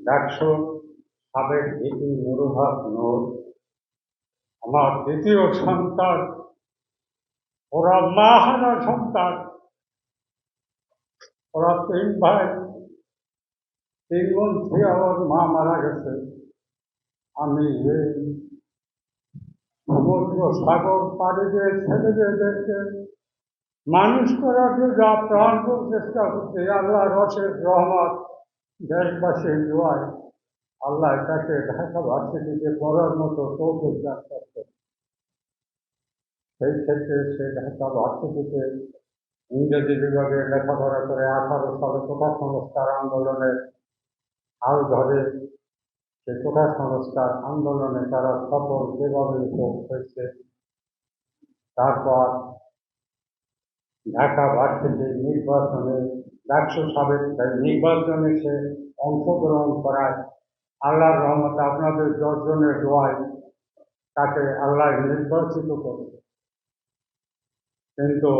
ডাকসু সাবেক ভিপি নুরুভাব নূর। আমার দ্বিতীয় সন্তান, ওরা মা হারা সন্তান। ওরা তিন ভাই, তিন বোন থেকে আমার মা মারা গেছে। আমি এই সমুদ্র সাগর পাড়ি দিয়ে ছেলেদেরকে মানুষ করার জন্য প্রাণপণ চেষ্টা করছে আল্লাহ রসের রহমত। দেশবাসীর দোয়ায় আল্লাহ তাকে ঢাকা ভার্সিটিতে পড়ার মতো তৌফিক দান করতে সেই ক্ষেত্রে সে ঢাকা ভার্সিটিতে ইংরেজি বিভাগে লেখাপড়া করে আঠারো সালে কোটা সংস্কার আন্দোলনে হাল ধরে। সে কোটা সংস্কার আন্দোলনে তারা সফল যেভাবে হয়েছে। তারপর ঢাকা ভার্সিটি নির্বাচনে ডাকসু সাবেক নির্বাচনে সে অংশগ্রহণ করায়। আল্লাহর রহমতে আপনাদের দশজনের দোয়ায় তাকে আল্লাহ নির্বাচিত করবে কিন্তু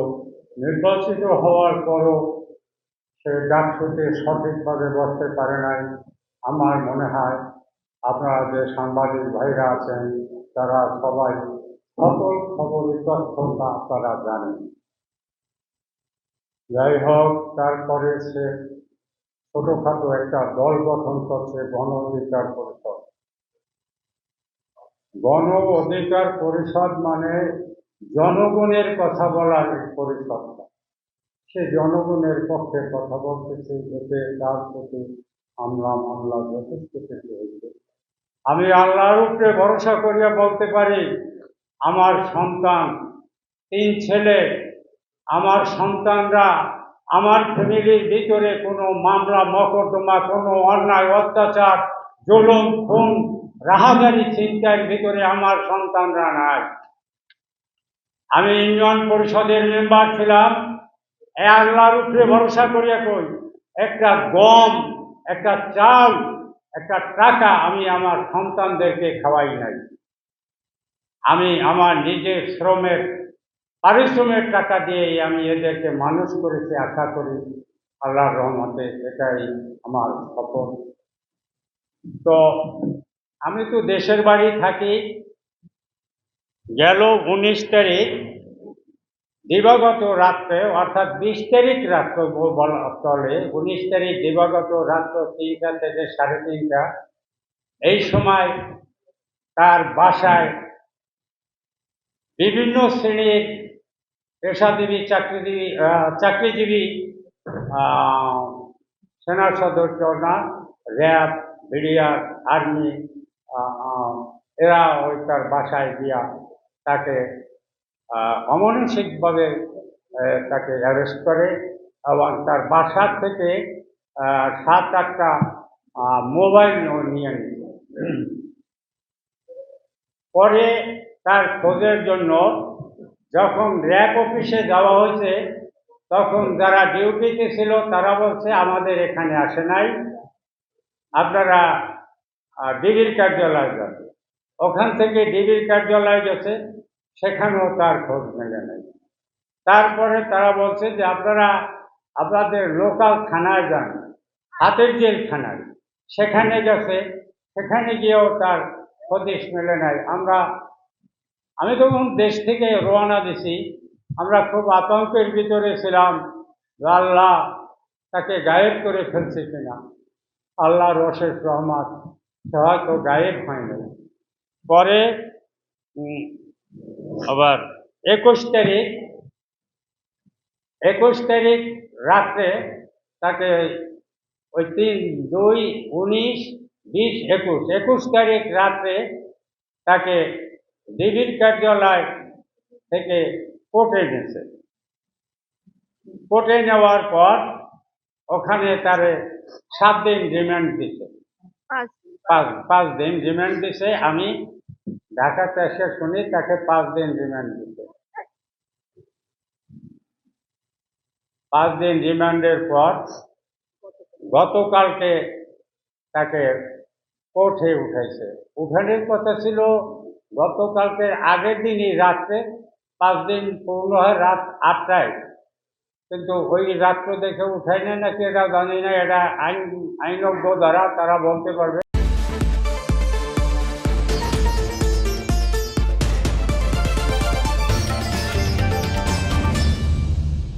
নির্বাচিত হওয়ার পরও সে ডাকসুতে সঠিকভাবে বসতে পারে নাই। আমার মনে হয় আপনারা যে সাংবাদিক ভাইরা আছেন, তারা সবাই সকল খবরের তথ্যটা আপনারা জানেন। যাই হোক, তারপরে সে ছোটখাটো একটা দল গঠন করছে গণ অধিকার পরিষদ। গণ অধিকার পরিষদ মানে জনগণের কথা বলার এই পরিষদটা। সে জনগণের পক্ষে কথা বলতেছে এতে তার প্রতি হামলা, মামলা যথেষ্ট কিছু হয়েছে। আমি আল্লাহর উপরে ভরসা করিয়া বলতে পারি, আমার সন্তান, তিন ছেলে আমার সন্তানরা, আমার ফ্যামিলির ভিতরে কোনো মামলা, মকদ্দমা, কোনো অন্যায়, অত্যাচার, জলম, খুন রাহাদারি চিন্তার ভিতরে আমার সন্তানরা নাই। আমি ইউনিয়ন পরিষদের মেম্বার ছিলাম। আল্লাহর উপরে ভরসা করিয়া কই, একটা গম, একটা চাল, একটা টাকা আমি আমার সন্তানদেরকে খাওয়াই নাই। আমি আমার নিজের শ্রমের পারিশ্রমের টাকা দিয়েই আমি এদেরকে মানুষ করেছি, আশা করি আল্লাহর রহমতে এটাই আমার সফল। তো আমি তো দেশের বাড়ি থাকি। গেল উনিশ তারিখ, দিবাগত রাত্রে, অর্থাৎ বিশ তারিখ রাত্র বলা চলে, উনিশ তারিখ দিবাগত রাত্র তিনটা থেকে সাড়ে তিনটা। এই সময় তার বাসায় বিভিন্ন শ্রেণির পেশাজীবী চাকরিজীবী চাকরিজীবী আহ, সেনা সদস্য না র্যাব বিডিআর আর্মি এরা ওই তার বাসায় গিয়া তাকে অমানসিকভাবে তাকে অ্যারেস্ট করে এবং তার বাসার থেকে সাত আটটা মোবাইল নিয়ে নিল পরে তার খোঁজের জন্য যখন র্যাব অফিসে যাওয়া হয়েছে, তখন যারা ডিউটিতে ছিল, তারা বলছে, আমাদের এখানে আসে নাই। আপনারা ডিবির কার্যালয় যাবে ওখান থেকে ডিবির কার্যালয় গেছে, সেখানেও তার খোঁজ মেলে নাই। তারপরে তারা বলছে যে, আপনারা আপনাদের লোকাল থানায় যান, হাতের জেল থানায় সেখানে গেছে, সেখানে গিয়েও তার হদিশ মেলে নাই। আমরা আমি তখন দেশ থেকে রওনা দিছি। আমরা খুব আতঙ্কের ভিতরে ছিলাম আল্লাহ তাকে গায়েব করে ফেলছে কিনা। আল্লাহ রশেষ রহমত সে হয়তো গায়েব হয়নি পরে আবার একুশ তারিখ একুশ তারিখ রাত্রে তাকে ওই তিন, দুই, উনিশ, বিশ, একুশ একুশ তারিখ রাত্রে তাকে ডিবির কার্যালয় থেকে কোর্টে গেছে। কোর্টে নেওয়ার পর ওখানে তারে সাত দিন রিমান্ড দিছে। পাঁচ পাঁচ পাঁচ দিন রিমান্ড দিছে। আমি ঢাকাতে এসে শুনি তাকে পাঁচ দিন রিমান্ড দিছে। পাঁচ দিন রিমান্ডের পর গতকালকে তাকে কোর্টে উঠাইছে। উঠানের কথা ছিল গতকালকে আগের দিনই রাত্রে, পাঁচ দিন পূর্ণ হয় রাত আটটায়। কিন্তু ওই রাত্র দেখে উঠাই না নাকি এটা জানি না, এটা আইন, আইনজ্ঞ দ্বারা তারা বলতে পারবে।